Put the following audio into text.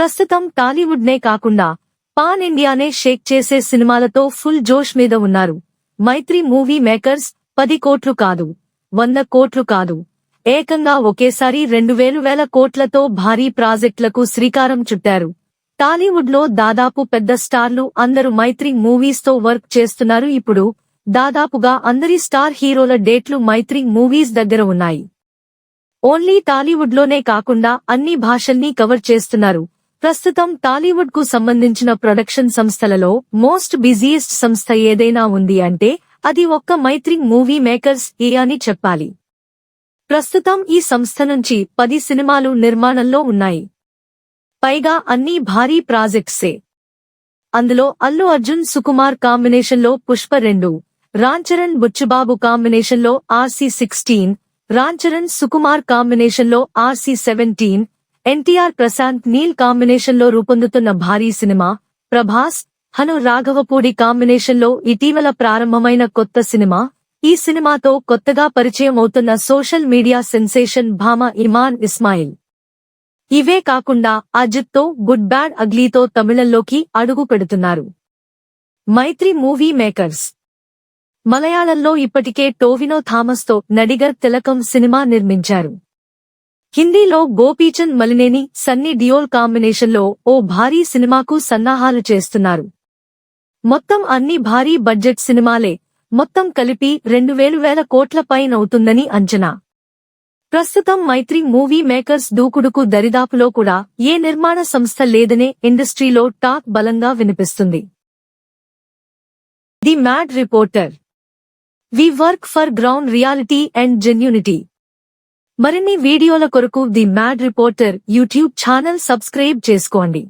ప్రస్తుతం టాలీవుడ్ నే కాకుండా పాన్ ఇండియానే షేక్ చేసే సినిమాలతో ఫుల్ జోష్ మీద ఉన్నారు. మైత్రి మూవీ మేకర్స్ పది కోట్లు కాదు వంద కోట్లు కాదు. ఏకంగా ఒకేసారి రెండు వేలు వేల కోట్లతో భారీ ప్రాజెక్టులకు శ్రీకారం చుట్టారు. టాలీవుడ్లో దాదాపు పెద్ద స్టార్లు అందరూ మైత్రి మూవీస్తో వర్క్ చేస్తున్నారు. ఇప్పుడు దాదాపుగా అందరి స్టార్ హీరోల డేట్లు మైత్రి మూవీస్ దగ్గర ఉన్నాయి. ఓన్లీ టాలీవుడ్లోనే కాకుండా అన్ని భాషల్ని కవర్ చేస్తున్నారు. ప్రస్తుతం టాలీవుడ్కు సంబంధించిన ప్రొడక్షన్ సంస్థలలో మోస్ట్ బిజీయెస్ట్ సంస్థ ఏదైనా ఉంది అంటే అది ఒక్క మైత్రి మూవీ మేకర్స్ ఏ అని చెప్పాలి. ప్రస్తుతం ఈ సంస్థ నుంచి పది సినిమాలు నిర్మాణంలో ఉన్నాయి. పైగా అన్ని భారీ ప్రాజెక్ట్సే. అందులో అల్లు అర్జున్ సుకుమార్ కాంబినేషన్లో పుష్ప రెండు రాంచరణ్ బుచ్చుబాబు కాంబినేషన్లో ఆర్సీ సిక్స్టీన్ రాంచరణ్ సుకుమార్ కాంబినేషన్లో RC seventeen NTR Prashanth Neel కాంబినేషన్లో రూపొందుతున్న భారీ సినిమా ప్రభాస్ హను రాఘవపూడి కాంబినేషన్లో ఇటీవల ప్రారంభమైన కొత్త సినిమా. ఈ సినిమాతో కొత్తగా పరిచయం అవుతున్న సోషల్ మీడియా సెన్సేషన్ భామ ఇమాన్ ఇస్మాయిల్. ఇవే కాకుండా అజిత్తో గుడ్ బ్యాడ్ అగ్లీతో తమిళంలోకి అడుగు పెడుతున్నారు. Mythri movie makers. మలయాళంలో ఇప్పటికే టోవినో థామస్తో నడిగర్ తిలకం సినిమా నిర్మించారు. హిందీలో గోపీచంద్ మలినేని సన్నీ డియోల్ కాంబినేషన్లో ఓ భారీ సినిమాకు సన్నాహాలు చేస్తున్నారు. మొత్తం అన్ని భారీ బడ్జెట్ సినిమాలే మొత్తం కలిపి రెండు వేలు వేల కోట్ల పైనవుతుందని అంచనా. ప్రస్తుతం మైత్రి మూవీ మేకర్స్ దూకుడుకు దరిదాపులో కూడా ఏ నిర్మాణ సంస్థ లేదనే ఇండస్ట్రీలో టాక్ బలంగా వినిపిస్తుంది. The mad reporter. We work for ground reality and genuinity. మరిన్ని వీడియోల కొరకు the mad reporter YouTube channel subscribe చేసుకోండి.